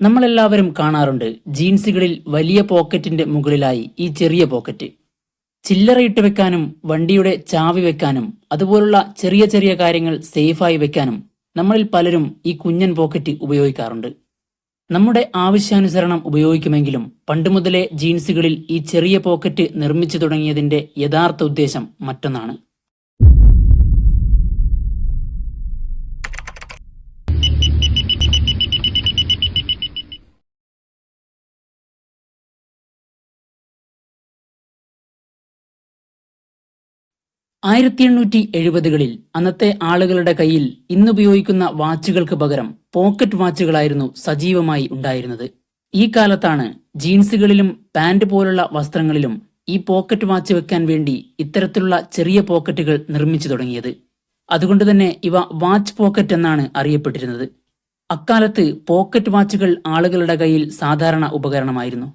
നമ്മളെല്ലാവരും കാണാറുണ്ട് ജീൻസുകളിൽ വലിയ പോക്കറ്റിന്റെ മുകളിലായി ഈ ചെറിയ പോക്കറ്റ്. ചില്ലറയിട്ട് വെക്കാനും വണ്ടിയുടെ ചാവി വെക്കാനും അതുപോലുള്ള ചെറിയ ചെറിയ കാര്യങ്ങൾ സേഫായി വെക്കാനും നമ്മളിൽ പലരും ഈ കുഞ്ഞൻ പോക്കറ്റ് ഉപയോഗിക്കാറുണ്ട്. നമ്മുടെ ആവശ്യാനുസരണം ഉപയോഗിക്കുമെങ്കിലും പണ്ട് മുതലേ ജീൻസുകളിൽ ഈ ചെറിയ പോക്കറ്റ് നിർമ്മിച്ചു തുടങ്ങിയതിന്റെ യഥാർത്ഥ ഉദ്ദേശം മറ്റൊന്നാണ്. ആയിരത്തി എണ്ണൂറ്റി എഴുപതുകളിൽ അന്നത്തെ ആളുകളുടെ കയ്യിൽ ഇന്നുപയോഗിക്കുന്ന വാച്ചുകൾക്ക് പകരം പോക്കറ്റ് വാച്ചുകളായിരുന്നു സജീവമായി ഉണ്ടായിരുന്നത്. ഈ കാലത്താണ് ജീൻസുകളിലും പാന്റ് പോലുള്ള വസ്ത്രങ്ങളിലും ഈ പോക്കറ്റ് വാച്ച് വെക്കാൻ വേണ്ടി ഇത്തരത്തിലുള്ള ചെറിയ പോക്കറ്റുകൾ നിർമ്മിച്ചു തുടങ്ങിയത്. അതുകൊണ്ട് തന്നെ ഇവ വാച്ച് പോക്കറ്റ് എന്നാണ് അറിയപ്പെട്ടിരുന്നത്. അക്കാലത്ത് പോക്കറ്റ് വാച്ചുകൾ ആളുകളുടെ കയ്യിൽ സാധാരണ ഉപകരണമായിരുന്നു.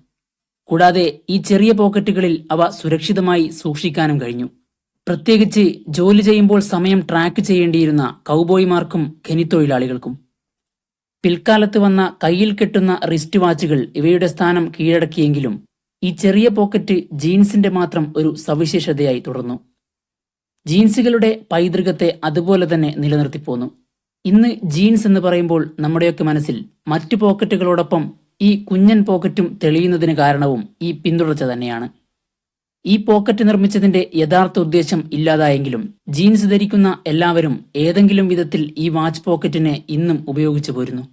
കൂടാതെ ഈ ചെറിയ പോക്കറ്റുകളിൽ അവ സുരക്ഷിതമായി സൂക്ഷിക്കാനും കഴിഞ്ഞു. പ്രത്യേകിച്ച് ജോലി ചെയ്യുമ്പോൾ സമയം ട്രാക്ക് ചെയ്യേണ്ടിയിരുന്ന കൗബോയ്മാർക്കും ഖനിത്തൊഴിലാളികൾക്കും. പിൽക്കാലത്ത് വന്ന കയ്യിൽ കെട്ടുന്ന റിസ്റ്റ് വാച്ചുകൾ ഇവയുടെ സ്ഥാനം കീഴടക്കിയെങ്കിലും ഈ ചെറിയ പോക്കറ്റ് ജീൻസിന്റെ മാത്രം ഒരു സവിശേഷതയായി തുടർന്നു. ജീൻസുകളുടെ പൈതൃകത്തെ അതുപോലെ തന്നെ നിലനിർത്തിപ്പോന്നു ഇന്ന് ജീൻസ് എന്ന് പറയുമ്പോൾ നമ്മുടെയൊക്കെ മനസ്സിൽ മറ്റു പോക്കറ്റുകളോടൊപ്പം ഈ കുഞ്ഞൻ പോക്കറ്റും തെളിയുന്നതിന് കാരണവും ഈ പിന്തുടർച്ച തന്നെയാണ്. ഈ പോക്കറ്റ് നിർമ്മിച്ചതിന്റെ യഥാർത്ഥ ഉദ്ദേശം ഇല്ലാതായെങ്കിലും ജീൻസ് ധരിക്കുന്ന എല്ലാവരും ഏതെങ്കിലും വിധത്തിൽ ഈ വാച്ച് പോക്കറ്റിനെ ഇന്നും ഉപയോഗിച്ചു പോരുന്നു.